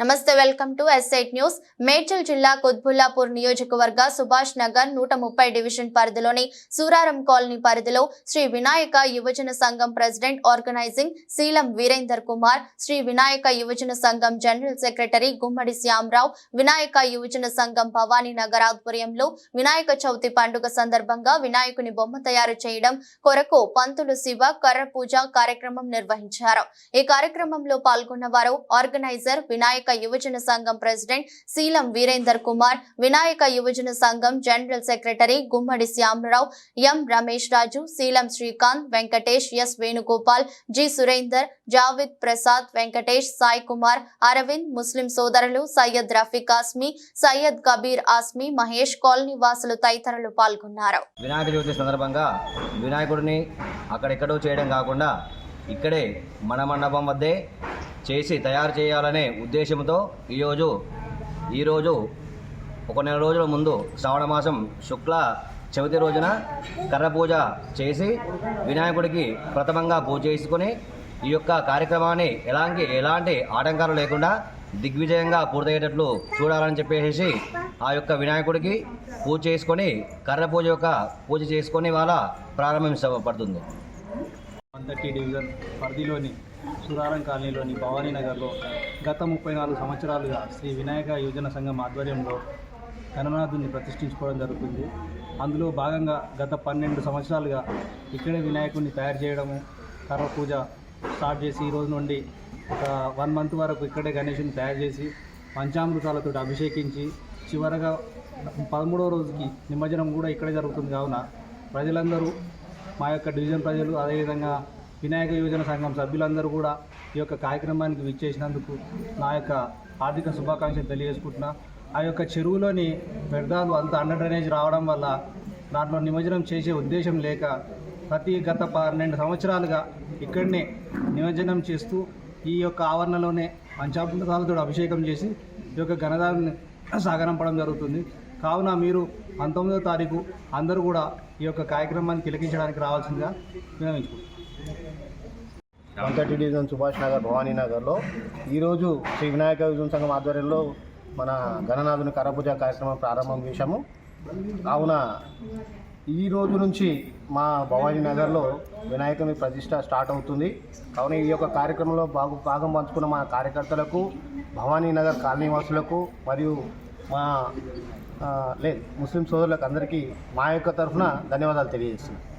నమస్తే welcome to SIT news Medchal జిల్లా కుత్బుల్లాపూర్ నియోజకవర్గ సుభాష్ నగర్ నూట ముప్పై డివిజన్ పరిధిలోని సూరారం కాలనీ పరిధిలో శ్రీ వినాయక యువజన సంఘం ప్రెసిడెంట్ ఆర్గనైజింగ్ శీలం వీరేందర్ కుమార్ శ్రీ వినాయక యువజన సంఘం జనరల్ సెక్రటరీ గుమ్మడి శ్యామరావు వినాయక యువజన సంఘం భవానీ నగర్ ఆధ్వర్యంలో వినాయక చవితి పండుగ సందర్భంగా వినాయకుని బొమ్మ తయారు చేయడం కొరకు పంతులు శివ కర్ర పూజ కార్యక్రమం నిర్వహించారు. ఈ కార్యక్రమంలో పాల్గొన్న వారు ఆర్గనైజర్ వినాయక యువజన సంఘం ప్రెసిడెంట్ శీలం వీరేందర్ కుమార్ వినాయక యువజన సంఘం general secretary Gummadi Shyamrao M Ramesh Raju Seelam Srikanth Venkatesh S Venugopal G Surender Javid Prasad Venkatesh Sai Kumar Aravind ముస్లిం సోదరులు సయ్యద్ రఫీక్ ఆస్మి సయ్యద్ కబీర్ ఆస్మి మహేష్ కాలనీ వాసులు తదితరులు పాల్గొన్నారు. వినాయక చవితి సందర్భంగా వినాయకుడిని అక్కడెక్కడో చేయడం కాకుండా ఇక్కడే మన మండపం వద్దే చేసి తయారు చేయాలనే ఉద్దేశంతో ఈరోజు ఈరోజు ఒక నెల రోజుల ముందు శ్రావణ మాసం శుక్ల చవితి రోజున కర్ర పూజ చేసి వినాయకుడికి ప్రథమంగా పూజ చేసుకుని ఈ యొక్క కార్యక్రమాన్ని ఎలాంటి ఎలాంటి ఆటంకాలు లేకుండా దిగ్విజయంగా పూర్తయ్యేటట్లు చూడాలని చెప్పేసి ఆ యొక్క వినాయకుడికి పూజ చేసుకొని కర్ర పూజ యొక్క పూజ చేసుకొని వాళ్ళ ప్రారంభించబడుతుంది థర్టీ డివిజన్ పరిధిలోని సురారం కాలనీలోని భవానీ నగర్లో గత ముప్పై నాలుగు సంవత్సరాలుగా శ్రీ వినాయక యువజన సంఘం ఆధ్వర్యంలో గణనాథుని ప్రతిష్ఠించుకోవడం జరుగుతుంది. అందులో భాగంగా గత పన్నెండు సంవత్సరాలుగా ఇక్కడే వినాయకుడిని తయారు చేయడము కర్ర పూజ స్టార్ట్ చేసి ఈ రోజు నుండి ఒక వన్ మంత్ వరకు ఇక్కడే గణేషుని తయారు చేసి పంచామృతాలతో అభిషేకించి చివరగా పదమూడవ రోజుకి నిమజ్జనం కూడా ఇక్కడే జరుగుతుంది కావున ప్రజలందరూ మా యొక్క డివిజన్ ప్రజలు అదేవిధంగా వినాయక యోజన సంఘం సభ్యులందరూ కూడా ఈ యొక్క కార్యక్రమానికి విచ్చేసినందుకు నా యొక్క ఆర్థిక శుభాకాంక్షలు తెలియజేసుకుంటున్నా. ఆ యొక్క చెరువులోని వ్యర్థాలు అంత అండర్ డ్రైనేజ్ రావడం వల్ల దాంట్లో నిమజ్జనం చేసే ఉద్దేశం లేక ప్రతి గత పన్నెండు సంవత్సరాలుగా ఇక్కడనే నిమజ్జనం చేస్తూ ఈ యొక్క ఆవరణలోనే పంచామృతాలతో అభిషేకం చేసి ఈ యొక్క ఘనదాన్ని సాగనంపడం జరుగుతుంది. కావున మీరు పంతొమ్మిదో తారీఖు అందరూ కూడా ఈ యొక్క కార్యక్రమాన్ని తిలకించడానికి రావాల్సిందిగా వినమించుకుంటున్నాను వంకటి డివిజన్ సుభాష్ నగర్ భవానీ నగర్లో ఈరోజు శ్రీ వినాయక విజయం సంఘం ఆధ్వర్యంలో మన గణనాథుని కరపూజ కార్యక్రమం ప్రారంభం చేశాము. కావున ఈ రోజు నుంచి మా భవానీ నగర్లో వినాయకుని ప్రతిష్ట స్టార్ట్ అవుతుంది. కావున ఈ యొక్క కార్యక్రమంలో బాగు భాగం పంచుకున్న మా కార్యకర్తలకు భవానీ నగర్ కాలనీవాసులకు మరియు మా లేదు ముస్లిం సోదరులకు అందరికీ మా యొక్క తరఫున ధన్యవాదాలు తెలియజేస్తున్నాను